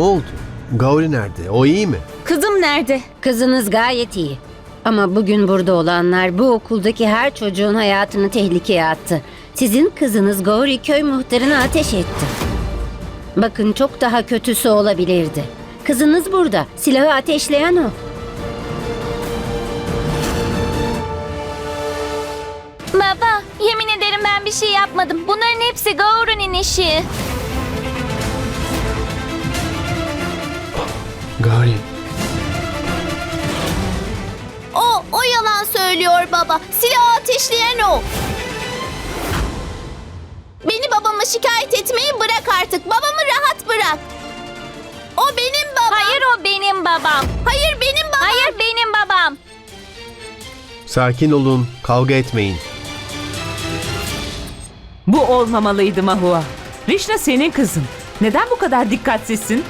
oldu? Gauri nerede? O iyi mi? Kızım nerede? Kızınız gayet iyi. Ama bugün burada olanlar bu okuldaki her çocuğun hayatını tehlikeye attı. Sizin kızınız Gauri köy muhtarına ateş etti. Bakın çok daha kötüsü olabilirdi. Kızınız burada. Silahı ateşleyen o. Baba, yemin ederim ben bir şey yapmadım. Bunların hepsi Gauru'nun işi. Gauri. O, o yalan söylüyor baba. Silahı ateşleyen o. Beni babama şikayet etmeyi bırak artık. Babamı rahat bırak. O benim babam. Hayır o benim babam. Hayır benim babam. Hayır benim babam. Sakin olun. Kavga etmeyin. Bu olmamalıydı Mahua. Rişna senin kızın. Neden bu kadar dikkatsizsin?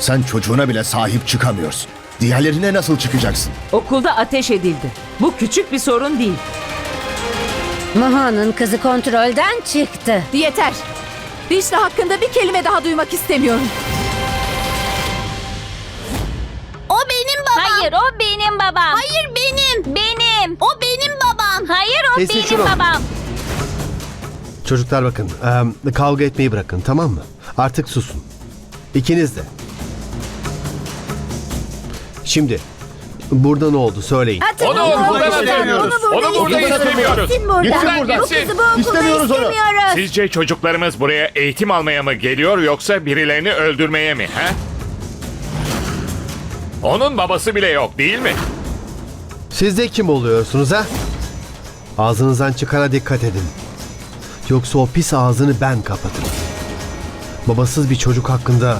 Sen çocuğuna bile sahip çıkamıyorsun. Diğerlerine nasıl çıkacaksın? Okulda ateş edildi. Bu küçük bir sorun değil. Maha'nın kızı kontrolden çıktı. Yeter. Rişna hakkında bir kelime daha duymak istemiyorum. O benim babam. Hayır o benim babam. Hayır benim. Benim. O benim babam. Hayır o Kesin benim şunu. babam. Çocuklar bakın. eee, kavga etmeyi bırakın tamam mı? Artık susun. İkiniz de. Şimdi. Burada ne oldu söyleyin. Onu burada istemiyoruz. Onu burada istemiyoruz. Lütfen gitsin. İstemiyoruz onu. Sizce çocuklarımız buraya eğitim almaya mı geliyor yoksa birilerini öldürmeye mi? He? Onun babası bile yok değil mi? Siz de kim oluyorsunuz ha? Ağzınızdan çıkana dikkat edin. Yoksa o pis ağzını ben kapatırım. Babasız bir çocuk hakkında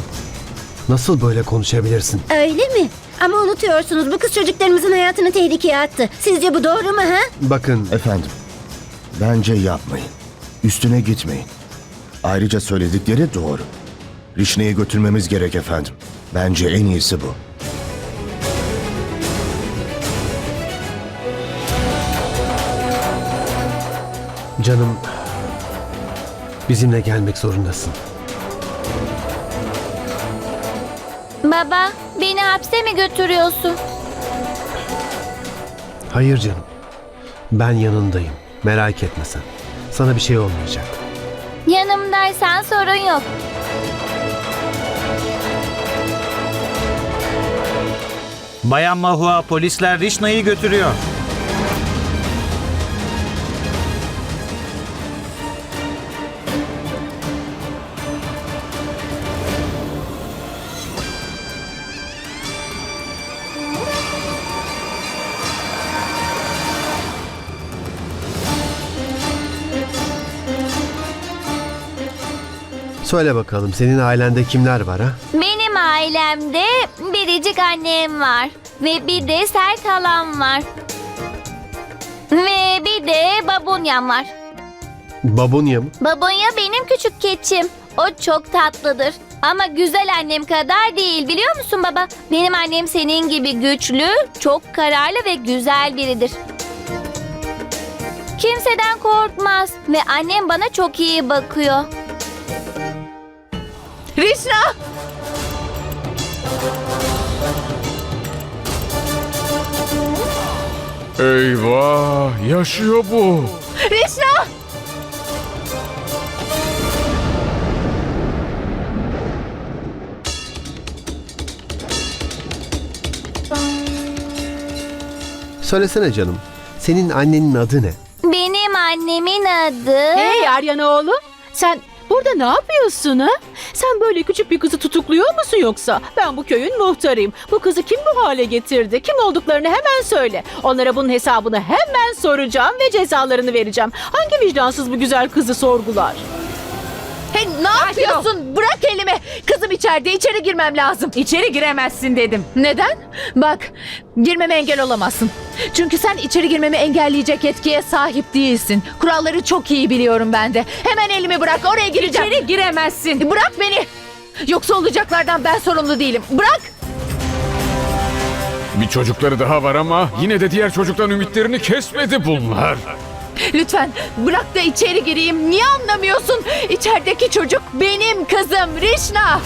nasıl böyle konuşabilirsin? Öyle mi? Ama unutuyorsunuz bu kız çocuklarımızın hayatını tehlikeye attı. Sizce bu doğru mu ha? Bakın Efendim, bence yapmayın. Üstüne gitmeyin. Ayrıca söyledikleri doğru. Rişne'yi götürmemiz gerek efendim. Bence en iyisi bu. canım bizimle gelmek zorundasın. Baba beni hapse mi götürüyorsun? Hayır canım. Ben yanındayım. Merak etme sen. Sana bir şey olmayacak. Yanımdaysan sorun yok. Bayan Mahua polisler Rişna'yı götürüyor. Söyle bakalım senin ailende kimler var ha? Benim ailemde biricik annem var. Ve bir de sert halam var. Ve bir de babunyam var. Babunya mı? Babunya benim küçük keçim. O çok tatlıdır. Ama güzel annem kadar değil biliyor musun baba? Benim annem senin gibi güçlü, çok kararlı ve güzel biridir. Kimseden korkmaz ve annem bana çok iyi bakıyor. Rişna! Eyvah yaşıyor bu. Rişna! Söylesene canım. Senin annenin adı ne? Benim annemin adı... Hey Aryan oğlum. Sen burada ne yapıyorsun ha? Sen böyle küçük bir kızı tutukluyor musun yoksa? Ben bu köyün muhtarıyım. Bu kızı kim bu hale getirdi? Kim olduklarını hemen söyle. Onlara bunun hesabını hemen soracağım ve cezalarını vereceğim. Hangi vicdansız bu güzel kızı sorgular? Hey ne yapıyorsun? Bırak elimi. Kızım içeride. içeri girmem lazım. İçeri giremezsin dedim. Neden? Bak, girmeme engel olamazsın. Çünkü sen içeri girmemi engelleyecek yetkiye sahip değilsin. Kuralları çok iyi biliyorum ben de. Hemen elimi bırak, oraya gireceğim. İçeri giremezsin. Bırak beni. Yoksa olacaklardan ben sorumlu değilim. Bırak. Bir çocukları daha var ama yine de diğer çocukların ümitlerini kesmedi bunlar. Lütfen bırak da içeri gireyim. Niye anlamıyorsun? İçerideki çocuk benim kızım Rişna.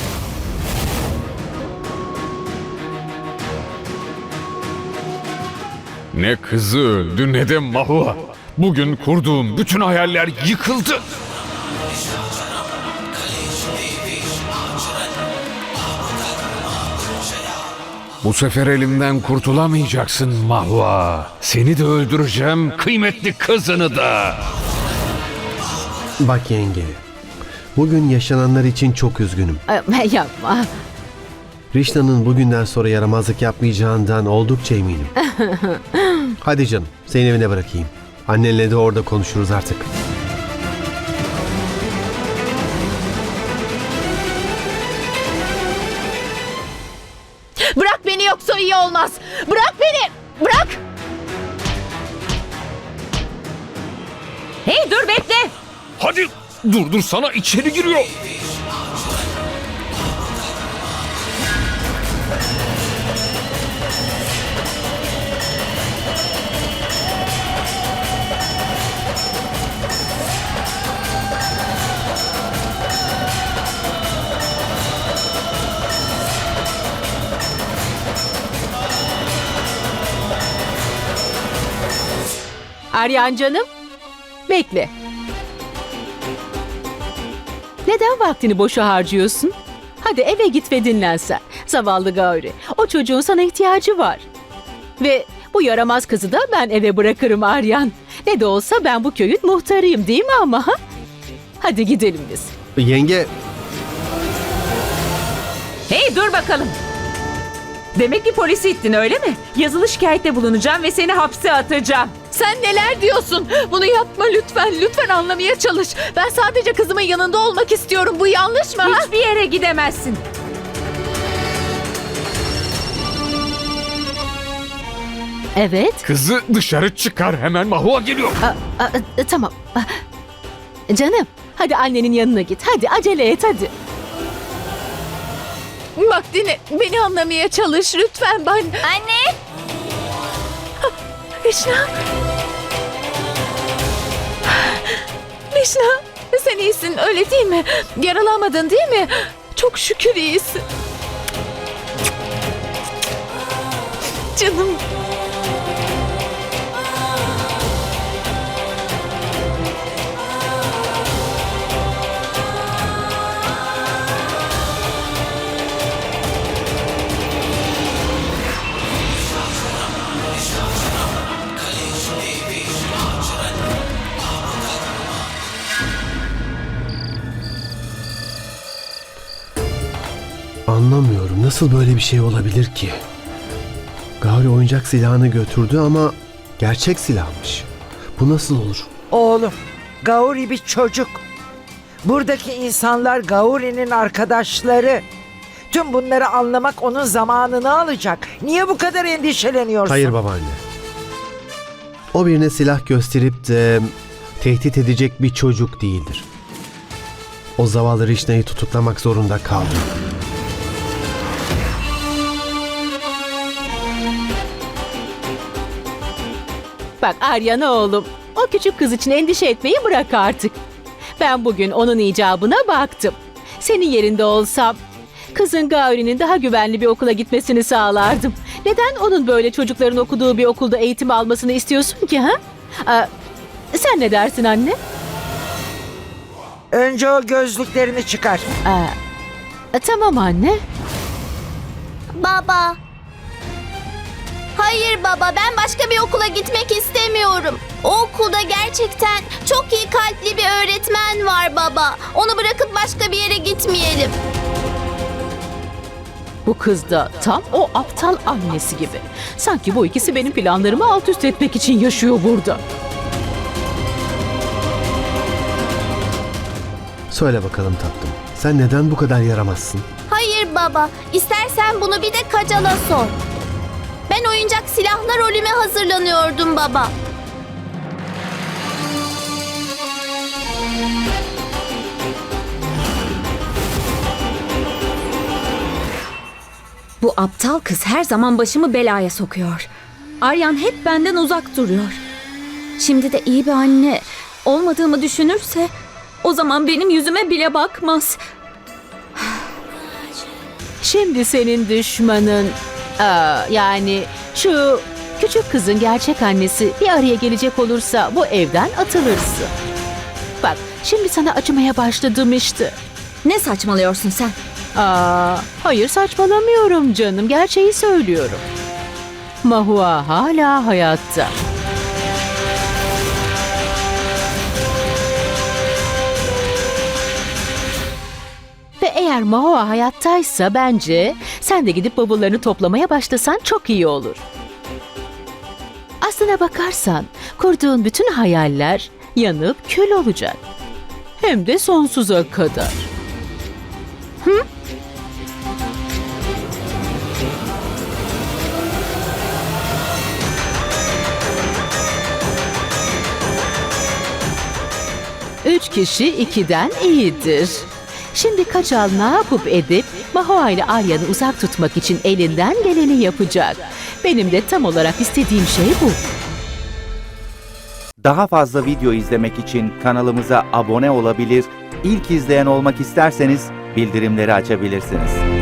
Ne kızı öldü ne de Mahua. Bugün kurduğum bütün hayaller yıkıldı. Bu sefer elimden kurtulamayacaksın Mahua. Seni de öldüreceğim, kıymetli kızını da. Bak yenge. Bugün yaşananlar için çok üzgünüm. Yapma. Rişna'nın bugünden sonra yaramazlık yapmayacağından oldukça eminim. Hadi canım, seni evine bırakayım. Annenle de orada konuşuruz artık. Olmaz. Bırak beni. Bırak. Hey dur bekle. Hadi dur dur sana içeri giriyor. Aryan canım. Bekle. Neden vaktini boşa harcıyorsun? Hadi eve git ve dinlen sen. Zavallı Gauri. O çocuğun sana ihtiyacı var. Ve bu yaramaz kızı da ben eve bırakırım Aryan. Ne de olsa ben bu köyün muhtarıyım değil mi ama? ha? Hadi gidelim biz. Yenge, Hey dur bakalım. Demek ki polisi ittin öyle mi? Yazılı şikayette bulunacağım ve seni hapse atacağım. Sen neler diyorsun? Bunu yapma lütfen. Lütfen anlamaya çalış. Ben sadece kızımın yanında olmak istiyorum. Bu yanlış mı? ha? Hiçbir yere gidemezsin. Evet. Kızı dışarı çıkar hemen Mahua geliyor. Aa, aa, e, tamam. Aa, Canım, hadi annenin yanına git. Hadi acele et hadi. Bak dinle, beni anlamaya çalış lütfen ben. Anne! Rişna. Rişna, sen iyisin öyle değil mi? Yaralanmadın değil mi? Çok şükür iyisin. Canım. Nasıl böyle bir şey olabilir ki? Gauri oyuncak silahını götürdü ama gerçek silahmış. Bu nasıl olur? Oğlum, Gauri bir çocuk. Buradaki insanlar Gauri'nin arkadaşları. Tüm bunları anlamak onun zamanını alacak. Niye bu kadar endişeleniyorsun? Hayır babaanne. O birine silah gösterip de tehdit edecek bir çocuk değildir. O zavallı Rişna'yı tutuklamak zorunda kaldı. Bak Aryan oğlum, o küçük kız için endişe etmeyi bırak artık. Ben bugün onun icabına baktım. Senin yerinde olsam kızın Gauri'nin daha güvenli bir okula gitmesini sağlardım. Neden onun böyle çocukların okuduğu bir okulda eğitim almasını istiyorsun ki ha? Aa, sen ne dersin anne? Önce o gözlüklerini çıkar. Aa, tamam anne. Baba! Hayır baba ben başka bir okula gitmek istemiyorum. O okulda gerçekten çok iyi kalpli bir öğretmen var baba. Onu bırakıp başka bir yere gitmeyelim. Bu kız da tam o aptal annesi gibi. Sanki bu ikisi benim planlarımı alt üst etmek için yaşıyor burada. Söyle bakalım tatlım. Sen neden bu kadar yaramazsın? Hayır baba. İstersen bunu bir de Kacal'a sor. Ben oyuncak silahlar rolüme hazırlanıyordum baba. Bu aptal kız her zaman başımı belaya sokuyor. Aryan hep benden uzak duruyor. Şimdi de iyi bir anne olmadığımı düşünürse o zaman benim yüzüme bile bakmaz. Şimdi senin düşmanın aa, yani şu Küçük kızın gerçek annesi bir araya gelecek olursa bu evden atılırsın. Bak şimdi sana acımaya başladım işte. Ne saçmalıyorsun sen? Aa, hayır saçmalamıyorum canım. Gerçeği söylüyorum. Mahua hala hayatta. Eğer Mahua hayattaysa bence sen de gidip bavullarını toplamaya başlasan çok iyi olur. Aslına bakarsan kurduğun bütün hayaller yanıp kül olacak. Hem de sonsuza kadar. Üç kişi ikiden iyidir. Şimdi Kaçal ne yapıp edip Mahua ile Arya'nı uzak tutmak için elinden geleni yapacak. Benim de tam olarak istediğim şey bu. Daha fazla video izlemek için kanalımıza abone olabilir, ilk izleyen olmak isterseniz bildirimleri açabilirsiniz.